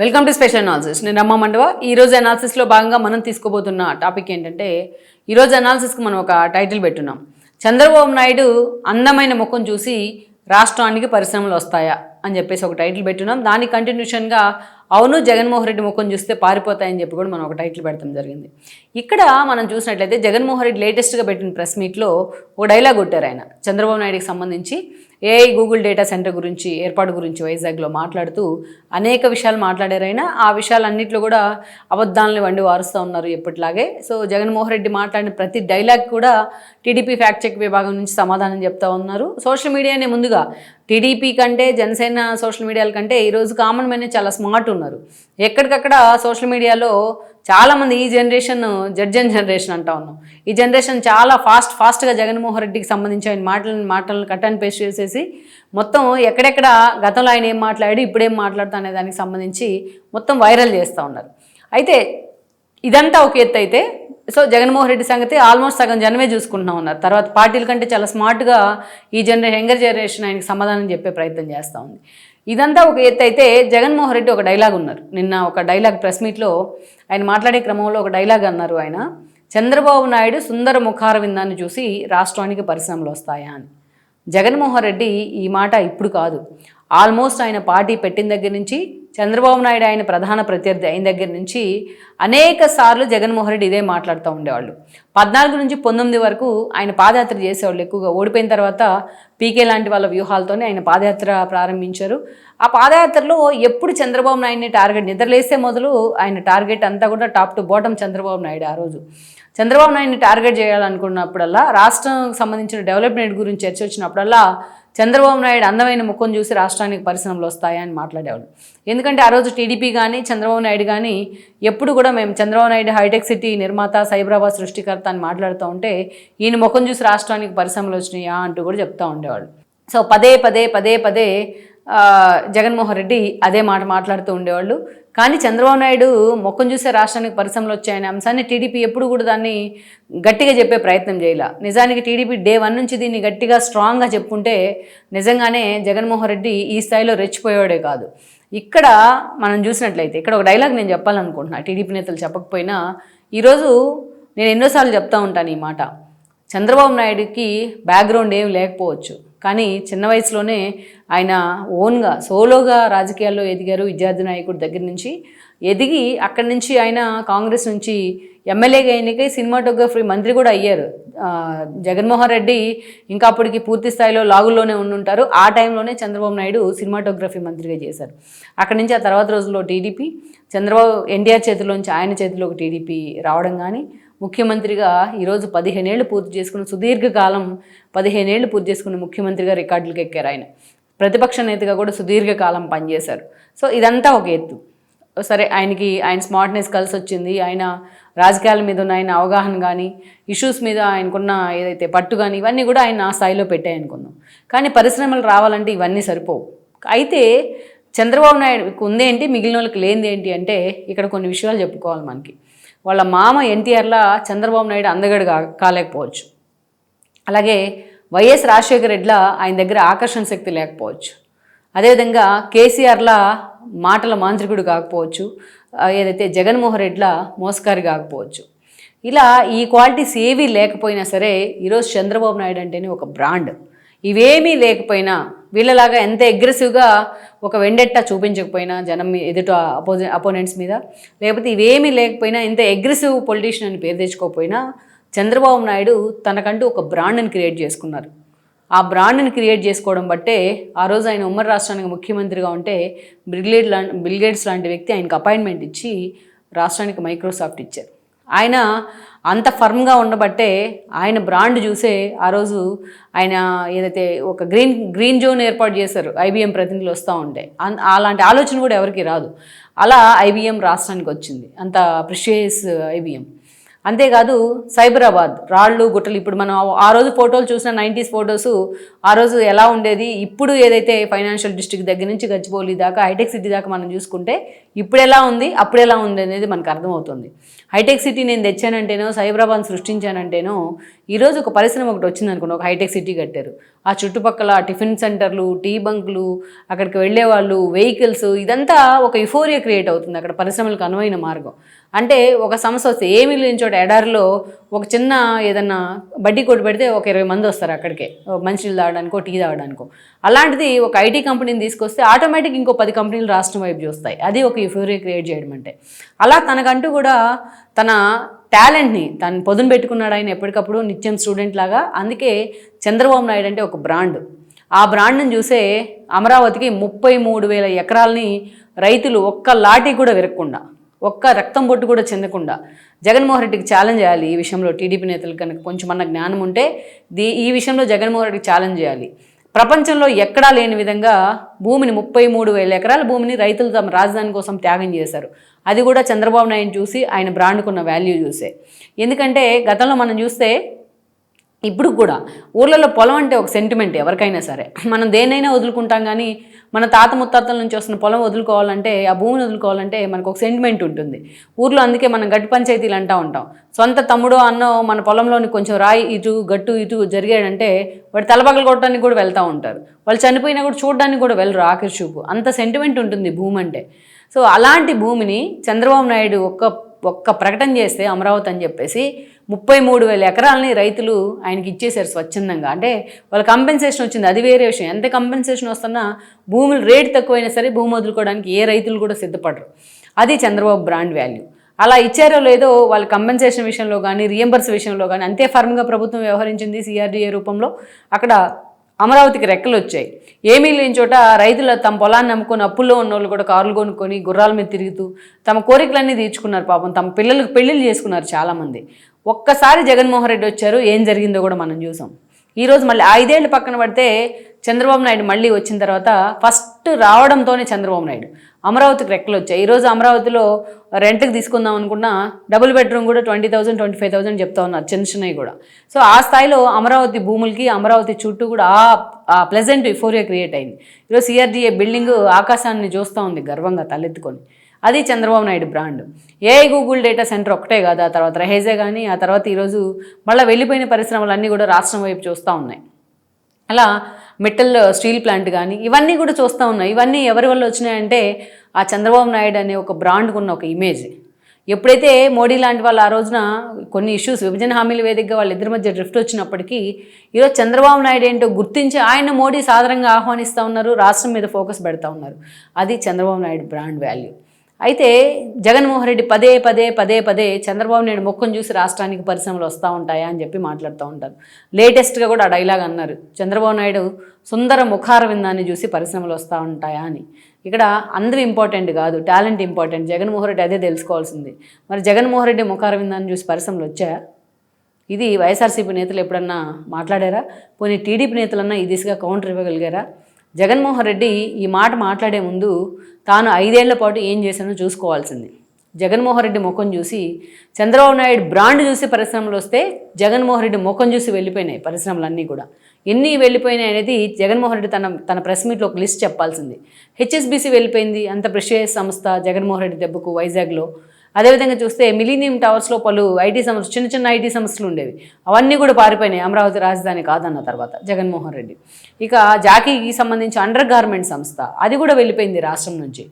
Welcome to special analysis నేను రమ్మ మండవ. ఈరోజు అనాలిసిస్లో భాగంగా మనం తీసుకోబోతున్న టాపిక్ ఏంటంటే ఈరోజు అనాలిసిస్కి మనం ఒక టైటిల్ పెట్టున్నాం. చంద్రబాబు నాయుడు అందమైన ముఖం చూసి రాష్ట్రానికి పరిశ్రమలు వస్తాయా అని చెప్పేసి ఒక టైటిల్ పెట్టున్నాం. దాని కంటిన్యూషన్గా అవును జగన్మోహన్ రెడ్డి ముఖం చూస్తే పారిపోతాయని చెప్పి కూడా మనం ఒక టైటిల్ పెడతాం జరిగింది. ఇక్కడ మనం చూసినట్లయితే జగన్మోహన్ రెడ్డి లేటెస్ట్గా పెట్టిన ప్రెస్ మీట్లో ఒక డైలాగ్ కొట్టారు ఆయన. చంద్రబాబు నాయుడుకి సంబంధించి ఏఐ గూగుల్ డేటా సెంటర్ గురించి ఏర్పాటు గురించి వైజాగ్లో మాట్లాడుతూ అనేక విషయాలు మాట్లాడారు ఆయన. ఆ విషయాలన్నింటిలో కూడా అబద్ధాలను వండి వారుస్తూ ఉన్నారు ఎప్పటిలాగే. సో జగన్మోహన్ రెడ్డి మాట్లాడిన ప్రతి డైలాగ్ కూడా టీడీపీ ఫ్యాక్ట్ చెక్ విభాగం నుంచి సమాధానం చెప్తా ఉన్నారు. సోషల్ మీడియానే ముందుగా టీడీపీ కంటే జనసేన సోషల్ మీడియాల కంటే ఈరోజు కామన్ మ్యాన్ చాలా స్మార్ట్ ఉన్నారు. ఎక్కడికక్కడ సోషల్ మీడియాలో చాలామంది ఈ జనరేషన్ జడ్జన్ జనరేషన్ అంటా ఉన్నాం. ఈ జనరేషన్ చాలా ఫాస్ట్ ఫాస్ట్గా జగన్మోహన్ రెడ్డికి సంబంధించి ఆయన మాటలను మాటలను కట్ అండ్ పేస్ట్ చేసేసి మొత్తం ఎక్కడెక్కడ గతంలో ఆయన ఏం మాట్లాడి ఇప్పుడేం మాట్లాడుతా అనే దానికి సంబంధించి మొత్తం వైరల్ చేస్తూ ఉన్నారు. అయితే ఇదంతా ఒక ఎత్తు అయితే సో జగన్మోహన్ రెడ్డి సంగతి ఆల్మోస్ట్ సగం జనమే చూసుకుంటున్నా ఉన్నారు. తర్వాత పార్టీల కంటే చాలా స్మార్ట్గా ఈ జనరేషన్ యంగర్ జనరేషన్ ఆయనకి సమాధానం చెప్పే ప్రయత్నం చేస్తూ ఉంది. ఇదంతా ఒక ఎత్తు అయితే జగన్మోహన్ రెడ్డి ఒక డైలాగ్ ఉన్నారు. నిన్న ఒక డైలాగ్ ప్రెస్ మీట్లో ఆయన మాట్లాడే క్రమంలో ఒక డైలాగ్ అన్నారు ఆయన. చంద్రబాబు నాయుడు సుందర ముఖారవిందాన్ని చూసి రాష్ట్రానికి పరిశ్రమలు వస్తాయా అని. జగన్మోహన్ రెడ్డి ఈ మాట ఇప్పుడు కాదు. ఆల్మోస్ట్ ఆయన పార్టీ పెట్టిన దగ్గర నుంచి చంద్రబాబు నాయుడు ఆయన ప్రధాన ప్రత్యర్థి అయిన దగ్గర నుంచి అనేక సార్లు జగన్మోహన్ రెడ్డి ఇదే మాట్లాడుతూ ఉండేవాళ్ళు. పద్నాలుగు నుంచి పంతొమ్మిది వరకు ఆయన పాదయాత్ర చేసేవాళ్ళు ఎక్కువగా. ఓడిపోయిన తర్వాత పీకే లాంటి వాళ్ళ వ్యూహాలతోనే ఆయన పాదయాత్ర ప్రారంభించారు. ఆ పాదయాత్రలో ఎప్పుడు చంద్రబాబు నాయుడిని టార్గెట్ నిద్రలేసే మొదలు ఆయన టార్గెట్ అంతా కూడా top to bottom Chandrababu Naidu ఆ రోజు. చంద్రబాబు నాయుడిని టార్గెట్ చేయాలనుకున్నప్పుడల్లా రాష్ట్రం సంబంధించిన డెవలప్మెంట్ గురించి చర్చ వచ్చినప్పుడల్లా చంద్రబాబు నాయుడు అందమైన ముఖం చూసి రాష్ట్రానికి పరిశ్రమలు వస్తాయని మాట్లాడేవాళ్ళు. ఎందుకంటే ఆ రోజు టీడీపీ కానీ చంద్రబాబు నాయుడు కానీ ఎప్పుడు కూడా మేము చంద్రబాబు నాయుడు హైటెక్ సిటీ నిర్మాత సైబరాబాద్ సృష్టికర్త అని మాట్లాడుతూ ఉంటే ఈయన ముఖం చూసి రాష్ట్రానికి పరిశ్రమలు వచ్చినాయా అంటూ కూడా చెప్తూ ఉండేవాళ్ళు. సో పదే పదే పదే పదే జగన్మోహన్ రెడ్డి అదే మాట మాట్లాడుతూ ఉండేవాళ్ళు. కానీ చంద్రబాబు నాయుడు మొక్కను చూసే రాష్ట్రానికి పరిశ్రమలు వచ్చాయనే అంశాన్ని టీడీపీ ఎప్పుడు కూడా దాన్ని గట్టిగా చెప్పే ప్రయత్నం చేయాల. నిజానికి టీడీపీ డే వన్ నుంచి దీన్ని గట్టిగా స్ట్రాంగ్గా చెప్పుకుంటే నిజంగానే జగన్మోహన్ రెడ్డి ఈ స్థాయిలో రెచ్చిపోయాడే కాదు. ఇక్కడ మనం చూసినట్లయితే ఇక్కడ ఒక డైలాగ్ నేను చెప్పాలనుకుంటున్నా టీడీపీ నేతలు చెప్పకపోయినా ఈరోజు నేను ఎన్నోసార్లు చెప్తా ఉంటాను ఈ మాట. చంద్రబాబు నాయుడుకి బ్యాక్గ్రౌండ్ ఏం లేకపోవచ్చు. కానీ చిన్న వయసులోనే ఆయన ఓన్గా సోలోగా రాజకీయాల్లో ఎదిగారు విద్యార్థి నాయకుడి దగ్గర నుంచి. ఎదిగి అక్కడి నుంచి ఆయన కాంగ్రెస్ నుంచి ఎమ్మెల్యేగా ఎన్నికై సినిమాటోగ్రఫీ మంత్రి కూడా అయ్యారు. జగన్మోహన్ రెడ్డి ఇంకా అప్పటికి పూర్తి స్థాయిలో లాగుల్లోనే ఉండుంటారు. ఆ టైంలోనే చంద్రబాబు నాయుడు సినిమాటోగ్రఫీ మంత్రిగా చేశారు. అక్కడి నుంచి ఆ తర్వాత రోజుల్లో టీడీపీ చంద్రబాబు ఎన్టీఆర్ చేతిలోంచి ఆయన చేతిలోకి టీడీపీ రావడం కానీ ముఖ్యమంత్రిగా ఈరోజు పదిహేనేళ్ళు పూర్తి చేసుకున్న సుదీర్ఘకాలం పదిహేనేళ్ళు పూర్తి చేసుకున్న ముఖ్యమంత్రిగా రికార్డులకు ఎక్కారు ఆయన. ప్రతిపక్ష నేతగా కూడా సుదీర్ఘకాలం పనిచేశారు. సో ఇదంతా ఒక ఎత్తు. సరే ఆయనకి ఆయన స్మార్ట్నెస్ కలిసి వచ్చింది. ఆయన రాజకీయాల మీద ఉన్న ఆయన అవగాహన కానీ ఇష్యూస్ మీద ఆయనకున్న ఏదైతే పట్టు కానీ ఇవన్నీ కూడా ఆయన ఆ స్థాయిలో పెట్టాయనుకుందాం కానీ పరిశ్రమలు రావాలంటే ఇవన్నీ సరిపోవు. అయితే చంద్రబాబు నాయుడుకి ఉందేంటి మిగిలిన వాళ్ళకి లేనిది ఏంటి అంటే ఇక్కడ కొన్ని విషయాలు చెప్పుకోవాలి మనకి. వాళ్ళ మామ ఎన్టీఆర్లా చంద్రబాబు నాయుడు అందగడు కా కాలేకపోవచ్చు. అలాగే వైఎస్ రాజశేఖర రెడ్డిలా ఆయన దగ్గర ఆకర్షణ శక్తి లేకపోవచ్చు. అదేవిధంగా కేసీఆర్లా మాటల మాంత్రికుడు కాకపోవచ్చు. ఏదైతే జగన్మోహన్ రెడ్డిలా మోసకారి కాకపోవచ్చు. ఇలా ఈ క్వాలిటీస్ ఏవీ లేకపోయినా సరే ఈరోజు చంద్రబాబు నాయుడు అంటేనే ఒక బ్రాండ్. ఇవేమీ లేకపోయినా వీళ్ళలాగా ఎంత అగ్రెసివ్గా ఒక వెండెట్టా చూపించకపోయినా జనం ఎదుట అపోజి అపోనెంట్స్ మీద లేకపోతే ఇవేమీ లేకపోయినా ఇంత అగ్రెసివ్ పొలిటీషియన్ అని పేరు తెచ్చుకోకపోయినా చంద్రబాబు నాయుడు తనకంటూ ఒక బ్రాండ్ని క్రియేట్ చేసుకున్నారు. ఆ బ్రాండ్ని క్రియేట్ చేసుకోవడం బట్టే ఆ రోజు ఆయన ఉమ్మడి రాష్ట్రానికి ముఖ్యమంత్రిగా ఉంటే బిల్గేట్ లా బిల్గేట్స్ లాంటి వ్యక్తి ఆయనకు అపాయింట్మెంట్ ఇచ్చి రాష్ట్రానికి మైక్రోసాఫ్ట్ ఇచ్చారు. ఆయన అంత ఫర్మ్గా ఉండబట్టే ఆయన బ్రాండ్ చూసే ఆ రోజు ఆయన ఏదైతే ఒక గ్రీన్ గ్రీన్ జోన్ ఏర్పాటు చేశారు ఐబీఎం ప్రతినిధులు వస్తూ ఉంటే. అలాంటి ఆలోచన కూడా ఎవరికి రాదు. అలా ఐబీఎం రాష్ట్రానికి వచ్చింది. అంత ప్రిషియస్ ఐబీఎం. అంతేకాదు సైబరాబాద్ రాళ్ళు గుట్టలు. ఇప్పుడు మనం ఆ- రోజు ఫోటోలు చూసిన నైంటీస్ ఫొటోస్ ఆ రోజు ఎలా ఉండేది ఇప్పుడు ఏదైతే ఫైనాన్షియల్ డిస్ట్రిక్ట్ దగ్గర నుంచి గచ్చిబౌలి దాకా హైటెక్ సిటీ దాకా మనం చూసుకుంటే ఇప్పుడు ఎలా ఉంది అప్పుడు ఎలా ఉంది అనేది మనకు అర్థమవుతుంది. హైటెక్ సిటీ నేను తెచ్చానంటేనో సైబరాబాద్ సృష్టించానంటేనో ఈరోజు ఒక పరిశ్రమ ఒకటి వచ్చింది అనుకోండి ఒక హైటెక్ సిటీ కట్టారు. ఆ చుట్టుపక్కల టిఫిన్ సెంటర్లు టీ బంకులు అక్కడికి వెళ్ళే వాళ్ళు వెహికల్స్ ఇదంతా ఒక యుఫోరియా క్రియేట్ అవుతుంది. అక్కడ పరిశ్రమలకు అనువైన మార్గం. అంటే ఒక సంస్థ వస్తే ఏమీ లేని చోట ఎడారిలో ఒక చిన్న ఏదన్నా బడ్డీ కొట్టు పెడితే ఒక ఇరవై మంది వస్తారు అక్కడికే. ఓ మంచినీళ్ళు తాగడానికో టీ తాగడానికో. అలాంటిది ఒక ఐటీ కంపెనీని తీసుకొస్తే ఆటోమేటిక్ ఇంకో పది కంపెనీలు రాష్ట్రం వైపు చూస్తాయి. అది ఒక ఫ్యూరీ క్రియేట్ చేయడం అంటే. అలా తనకంటూ కూడా తన టాలెంట్ని తను పొదును పెట్టుకున్నాడు ఆయన ఎప్పటికప్పుడు నిత్యం స్టూడెంట్ లాగా. అందుకే చంద్రబాబు నాయుడు అంటే ఒక బ్రాండ్. ఆ బ్రాండ్ని చూసే అమరావతికి ముప్పై మూడు వేల ఎకరాలని రైతులు ఒక్క లాఠీ కూడా విరక్కుండా. ఒక్క రక్తం బొట్టు కూడా చెందకుండా జగన్మోహన్ రెడ్డికి ఛాలెంజ్ చేయాలి ఈ విషయంలో టీడీపీ నేతలు కనుక కొంచెం అన్న జ్ఞానం ఉంటే దీ ఈ విషయంలో జగన్మోహన్ రెడ్డికి ఛాలెంజ్ చేయాలి. ప్రపంచంలో ఎక్కడా లేని విధంగా భూమిని ముప్పై మూడు వేల ఎకరాల భూమిని రైతులు తమ రాజధాని కోసం త్యాగం చేశారు. అది కూడా చంద్రబాబు నాయుడు చూసి ఆయన బ్రాండ్కున్న వాల్యూ చూసే. ఎందుకంటే గతంలో మనం చూస్తే ఇప్పుడు కూడా ఊర్లలో పొలం అంటే ఒక సెంటిమెంట్ ఎవరికైనా సరే. మనం దేనైనా వదులుకుంటాం కానీ మన తాత ముత్తాతల నుంచి వస్తున్న పొలం వదులుకోవాలంటే ఆ భూమిని వదులుకోవాలంటే మనకు ఒక సెంటిమెంట్ ఉంటుంది. ఊర్లో అందుకే మనం గట్టి పంచాయతీలు అంటూ ఉంటాం. సొంత తమ్ముడు అన్నో మన పొలంలోని కొంచెం రాయి ఇటు గట్టు ఇటు జరిగాడంటే వాడు తలపగలు కొట్టడానికి కూడా వెళ్తూ ఉంటారు. వాళ్ళు చనిపోయినా కూడా చూడడానికి కూడా వెళ్ళరు ఆఖరి చూపు. అంత సెంటిమెంట్ ఉంటుంది భూమి అంటే. సో అలాంటి భూమిని చంద్రబాబు నాయుడు ఒక్క ఒక్క ప్రకటన చేస్తే అమరావతి అని చెప్పేసి ముప్పై మూడు వేల ఎకరాలని రైతులు ఆయనకి ఇచ్చేశారు స్వచ్ఛందంగా. అంటే వాళ్ళ కంపెన్సేషన్ వచ్చింది. అది వేరే విషయం. ఎంత కంపెన్సేషన్ వస్తున్నా భూములు రేటు తక్కువైనా సరే భూమి వదులుకోవడానికి ఏ రైతులు కూడా సిద్ధపడరు. అది చంద్రబాబు బ్రాండ్ వాల్యూ అలా ఇచ్చారో లేదో వాళ్ళ కంపెన్సేషన్ విషయంలో కానీ రియంబర్స్ విషయంలో కానీ అంతే ఫర్మ్గా ప్రభుత్వం వ్యవహరించింది సిఆర్డీఏ రూపంలో. అక్కడ అమరావతికి రెక్కలు వచ్చాయి ఏమీ లేని చోట రైతులు తమ పొలాన్ని నమ్ముకొని అప్పుల్లో ఉన్న వాళ్ళు కూడా కార్లు కొనుక్కొని గుర్రాల మీద తిరుగుతూ తమ కోరికలన్నీ తీర్చుకున్నారు పాపం. తమ పిల్లలకు పెళ్ళిళ్ళు చేసుకున్నారు చాలామంది. ఒక్కసారి జగన్మోహన్ రెడ్డి వచ్చారు ఏం జరిగిందో కూడా మనం చూసాం. ఈరోజు మళ్ళీ ఐదేళ్ళు పక్కన పడితే చంద్రబాబు నాయుడు మళ్ళీ వచ్చిన తర్వాత ఫస్ట్ రావడంతోనే చంద్రబాబు నాయుడు. అమరావతికి రెక్కలు వచ్చాయి. ఈరోజు అమరావతిలో రెంట్కి తీసుకుందాం అనుకున్నా డబుల్ బెడ్రూమ్ కూడా twenty thousand twenty five thousand చెప్తా ఉన్నారు చిన్న చిన్నవి కూడా. సో ఆ స్థాయిలో అమరావతి భూములకి అమరావతి చుట్టూ కూడా ఆ ప్లెజెంట్ ఇఫోరియా క్రియేట్ అయింది. ఈరోజు సిఆర్డీఏ బిల్డింగ్ ఆకాశాన్ని చూస్తూ ఉంది గర్వంగా తలెత్తుకొని. అది చంద్రబాబు నాయుడు బ్రాండ్ ఏ గూగుల్ డేటా సెంటర్ ఒకటే కాదు ఆ తర్వాత రహేజే కానీ ఆ తర్వాత ఈరోజు మళ్ళీ వెళ్ళిపోయిన పరిశ్రమలన్నీ కూడా రాష్ట్రం వైపు చూస్తూ ఉన్నాయి. అలా మెటల్ స్టీల్ ప్లాంట్ కానీ ఇవన్నీ కూడా చూస్తూ ఉన్నాయి ఇవన్నీ ఎవరి వల్ల వచ్చినాయంటే ఆ చంద్రబాబు నాయుడు అనే ఒక బ్రాండ్కు ఉన్న ఒక ఇమేజ్ ఎప్పుడైతే మోడీ లాంటి వాళ్ళు ఆ రోజున కొన్ని ఇష్యూస్ విభజన హామీల వేదికగా వాళ్ళిద్దరి మధ్య డ్రిఫ్ట్ వచ్చినప్పటికీ ఈరోజు చంద్రబాబు నాయుడు ఏంటో గుర్తించి ఆయన మోడీ సాధారణంగా ఆహ్వానిస్తూ ఉన్నారు రాష్ట్రం మీద ఫోకస్ పెడతా ఉన్నారు. అది చంద్రబాబు నాయుడు బ్రాండ్ వాల్యూ అయితే జగన్మోహన్ రెడ్డి పదే పదే పదే పదే చంద్రబాబు నాయుడు మొక్కను చూసి రాష్ట్రానికి పరిశ్రమలు వస్తూ ఉంటాయా అని చెప్పి మాట్లాడుతూ ఉంటారు. లేటెస్ట్గా కూడా ఆ డైలాగ్ అన్నారు. చంద్రబాబు నాయుడు సుందర ముఖార విందాన్ని చూసి పరిశ్రమలు వస్తూ ఉంటాయా అని. ఇక్కడ అందరూ ఇంపార్టెంట్ కాదు టాలెంట్ ఇంపార్టెంట్. జగన్మోహన్ రెడ్డి అదే తెలుసుకోవాల్సింది. మరి జగన్మోహన్ రెడ్డి ముఖార విందాన్ని చూసి పరిశ్రమలు వచ్చాయా ఇది వైఎస్ఆర్సీపీ నేతలు ఎప్పుడన్నా మాట్లాడారా? పోనీ టీడీపీ నేతలన్నా ఈ దిశగా కౌంటర్ ఇవ్వగలిగారా? జగన్మోహన్ రెడ్డి ఈ మాట మాట్లాడే ముందు తాను ఐదేళ్ళ పాటు ఏం చేశానో చూసుకోవాల్సింది. జగన్మోహన్ రెడ్డి ముఖం చూసి చంద్రబాబు నాయుడు బ్రాండ్ చూసి పరిశ్రమలు వస్తే జగన్మోహన్ రెడ్డి ముఖం చూసి వెళ్ళిపోయినాయి పరిశ్రమలన్నీ కూడా. ఎన్ని వెళ్ళిపోయినాయి అనేది జగన్మోహన్ రెడ్డి తన తన ప్రెస్ మీట్లో ఒక లిస్ట్ చెప్పాల్సింది. హెచ్ఎస్బీసీ వెళ్ళిపోయింది అంత ప్రెషియస్ సంస్థ జగన్మోహన్ రెడ్డి దెబ్బకు వైజాగ్లో. అదేవిధంగా చూస్తే మిలీనియం టవర్స్లో పలు ఐటీ సంస్థలు చిన్న చిన్న ఐటీ సంస్థలు ఉండేవి. అవన్నీ కూడా పారిపోయినాయి అమరావతి రాజధాని కాదన్న తర్వాత జగన్మోహన్ రెడ్డి. ఇక జాకీకి సంబంధించి అండర్ గార్మెంట్ సంస్థ. అది కూడా వెళ్ళిపోయింది రాష్ట్రం నుంచి.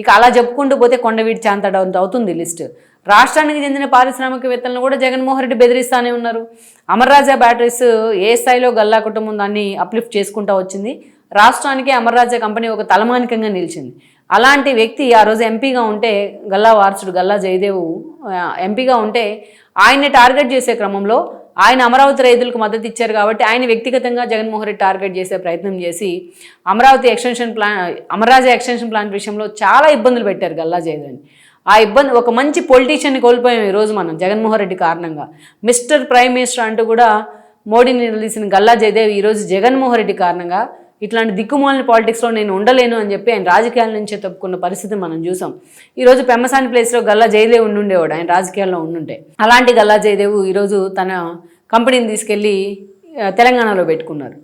ఇక అలా చెప్పుకుంటూ పోతే కొండవీటి చాంత డౌన్ అవుతుంది లిస్ట్. రాష్ట్రానికి చెందిన పారిశ్రామికవేత్తలను కూడా జగన్మోహన్ రెడ్డి బెదిరిస్తానే ఉన్నారు. అమర్రాజా బ్యాటరీస్ ఏ స్థాయిలో గల్లా కుటుంబం దాన్ని అప్లిఫ్ట్ చేసుకుంటూ వచ్చింది? రాష్ట్రానికి అమర్రాజా కంపెనీ ఒక తలమానికంగా నిలిచింది. అలాంటి వ్యక్తి ఆ రోజు ఎంపీగా ఉంటే గల్లా వారసుడు గల్లా జయదేవు ఎంపీగా ఉంటే ఆయన్ని టార్గెట్ చేసే క్రమంలో ఆయన అమరావతి రైతులకు మద్దతు ఇచ్చారు కాబట్టి ఆయన వ్యక్తిగతంగా జగన్మోహన్ రెడ్డి టార్గెట్ చేసే ప్రయత్నం చేసి Amaravati extension plan Amara Raja extension plan విషయంలో చాలా ఇబ్బందులు పెట్టారు గల్లా జయదేవ్ని. ఆ ఇబ్బంది ఒక మంచి పొలిటీషియన్ని కోల్పోయాం ఈరోజు మనం జగన్మోహన్ రెడ్డి కారణంగా. మిస్టర్ ప్రైమ్ మినిస్టర్ అంటూ కూడా మోడీని నిలదీసిన గల్లా జయదేవ్ ఈరోజు జగన్మోహన్ రెడ్డి కారణంగా ఇట్లాంటి దిక్కుమాలిన పాలిటిక్స్లో నేను ఉండలేను అని చెప్పి ఆయన రాజకీయాల నుంచే తప్పుకున్న పరిస్థితి మనం చూసాం. ఈరోజు పెమ్మసాని ప్లేస్లో గల్లా జయదేవ్ ఉండుండేవాడు ఆయన రాజకీయాల్లో ఉండుంటే. అలాంటి గల్లా జయదేవ్ ఈరోజు తన కంపెనీని తీసుకెళ్ళి తెలంగాణలో పెట్టుకున్నారు.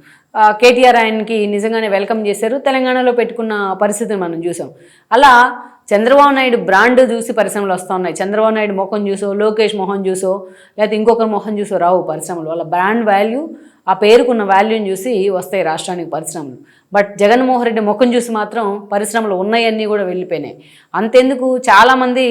కేటీఆర్ ఆయనకి నిజంగానే వెల్కమ్ చేశారు. తెలంగాణలో పెట్టుకున్న పరిస్థితిని మనం చూసాం. అలా చంద్రబాబు నాయుడు బ్రాండ్ చూసి పరిశ్రమలు వస్తూ ఉన్నాయి. చంద్రబాబు నాయుడు మొహం చూసో లోకేష్ మొహం చూసో లేకపోతే ఇంకొకరు మొహం చూసో రావు పరిశ్రమలు. వాళ్ళ బ్రాండ్ వాల్యూ ఆ పేరుకున్న వాల్యూని చూసి వస్తాయి రాష్ట్రానికి పరిశ్రమలు. బట్ జగన్మోహన్ రెడ్డి ముఖం చూసి మాత్రం పరిశ్రమలు ఉన్నాయన్నీ కూడా వెళ్ళిపోయినాయి. అంతెందుకు? చాలామంది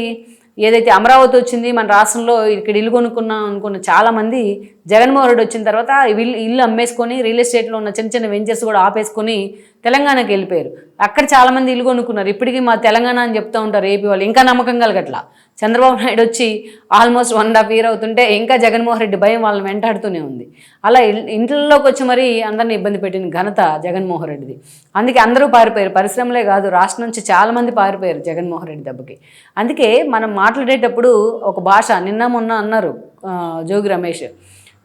ఏదైతే అమరావతి వచ్చింది మన రాష్ట్రంలో ఇక్కడ ఇల్లు కొనుక్కున్నాం అనుకున్న చాలామంది జగన్మోహన్ రెడ్డి వచ్చిన తర్వాత వీళ్ళు ఇల్లు అమ్మేసుకొని రియల్ ఎస్టేట్లో ఉన్న చిన్న చిన్న వెంచర్స్ కూడా ఆపేసుకొని తెలంగాణకి వెళ్ళిపోయారు. అక్కడ చాలామంది ఇల్లు కొనుక్కున్నారు. ఇప్పటికీ మా తెలంగాణ అని చెప్తూ ఉంటారు ఏపీ వాళ్ళు. ఇంకా నమ్మకం కలగట్లా? చంద్రబాబు నాయుడు వచ్చి almost one and half year అవుతుంటే ఇంకా జగన్మోహన్ రెడ్డి భయం వాళ్ళని వెంటాడుతూనే ఉంది. అలా ఇంట్లోకి వచ్చి మరీ అందరిని ఇబ్బంది పెట్టిన ఘనత జగన్మోహన్ రెడ్డిది. అందుకే అందరూ పారిపోయారు. పరిశ్రమలే కాదు రాష్ట్రం నుంచి చాలామంది పారిపోయారు జగన్మోహన్ రెడ్డి దెబ్బకి. అందుకే మనం మాట్లాడేటప్పుడు ఒక భాష నిన్న మొన్న అన్నారు జోగి రమేష్.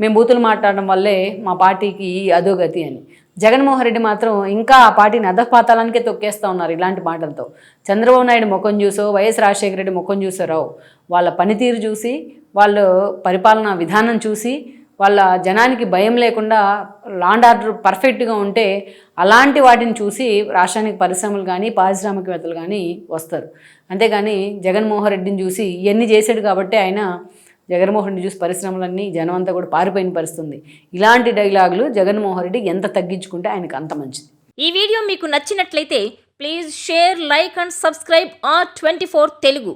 మేము బూతులు మాట్లాడడం వల్లే మా పార్టీకి ఈ అధోగతి అని. జగన్మోహన్ రెడ్డి మాత్రం ఇంకా ఆ పార్టీని అధపాతాలనికే తొక్కేస్తూ ఉన్నారు ఇలాంటి మాటలతో. చంద్రబాబు నాయుడు ముఖం చూసో వైఎస్ రాజశేఖర రెడ్డి ముఖం చూసో రావు. వాళ్ళ పనితీరు చూసి వాళ్ళు పరిపాలనా విధానం చూసి వాళ్ళ జనానికి భయం లేకుండా లాండ్ ఆర్డర్ పర్ఫెక్ట్గా ఉంటే అలాంటి వాటిని చూసి రాష్ట్రానికి పరిశ్రమలు కానీ పారిశ్రామికవేత్తలు కానీ వస్తారు. అంతేగాని జగన్మోహన్ రెడ్డిని చూసి ఇవన్నీ చేశాడు కాబట్టి ఆయన జగన్మోహన్ రెడ్డి చూసి పరిశ్రమలన్నీ జనం అంతా కూడా పారిపోయిన పరిస్థితుంది. ఇలాంటి డైలాగులు జగన్మోహన్ రెడ్డి ఎంత తగ్గించుకుంటే ఆయనకు అంత మంచిది. ఈ వీడియో మీకు నచ్చినట్లయితే please share like and subscribe R twenty Telugu.